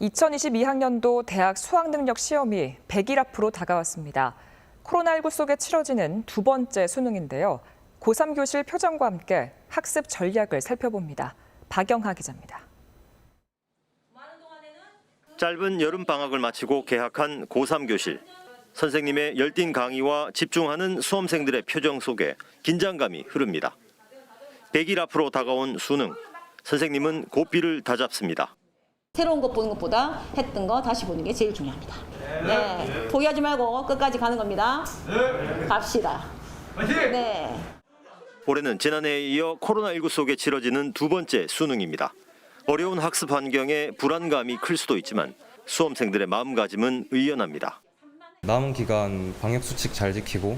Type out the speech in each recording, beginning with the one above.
2022학년도 대학 수학능력 시험이 100일 앞으로 다가왔습니다. 코로나19 속에 치러지는 두 번째 수능인데요. 고3 교실 표정과 함께 학습 전략을 살펴봅니다. 박영하 기자입니다. 짧은 여름 방학을 마치고 개학한 고3 교실. 선생님의 열띤 강의와 집중하는 수험생들의 표정 속에 긴장감이 흐릅니다. 100일 앞으로 다가온 수능. 선생님은 고삐를 다잡습니다. 새로운 것 보는 것보다 했던 거 다시 보는 게 제일 중요합니다. 네. 포기하지 말고 끝까지 가는 겁니다. 갑시다. 네. 올해는 지난해에 이어 코로나19 속에 치러지는 두 번째 수능입니다. 어려운 학습 환경에 불안감이 클 수도 있지만 수험생들의 마음가짐은 의연합니다. 남은 기간 방역 수칙 잘 지키고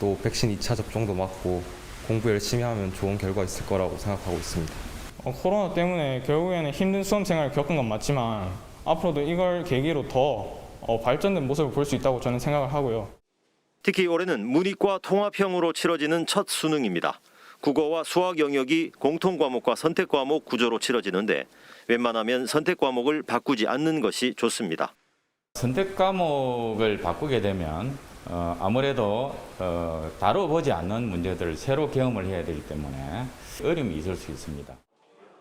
또 백신 2차 접종도 맞고 공부 열심히 하면 좋은 결과 있을 거라고 생각하고 있습니다. 어, 코로나 때문에 결국에는 힘든 수험 생활을 겪은 건 맞지만 앞으로도 이걸 계기로 더 어, 발전된 모습을 볼 수 있다고 저는 생각을 하고요. 특히 올해는 문이과 통합형으로 치러지는 첫 수능입니다. 국어와 수학 영역이 공통 과목과 선택 과목 구조로 치러지는데 웬만하면 선택 과목을 바꾸지 않는 것이 좋습니다. 선택 과목을 바꾸게 되면 어, 아무래도 어, 다뤄보지 않는 문제들을 새로 경험을 해야 되기 때문에 어려움이 있을 수 있습니다.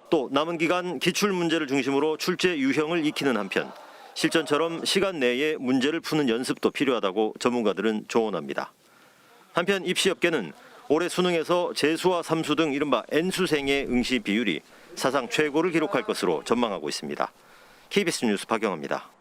또 남은 기간 기출 문제를 중심으로 출제 유형을 익히는 한편 실전처럼 시간 내에 문제를 푸는 연습도 필요하다고 전문가들은 조언합니다. 한편 입시업계는 올해 수능에서 재수와 삼수 등 이른바 N수생의 응시 비율이 사상 최고를 기록할 것으로 전망하고 있습니다. KBS 뉴스 박영합니다.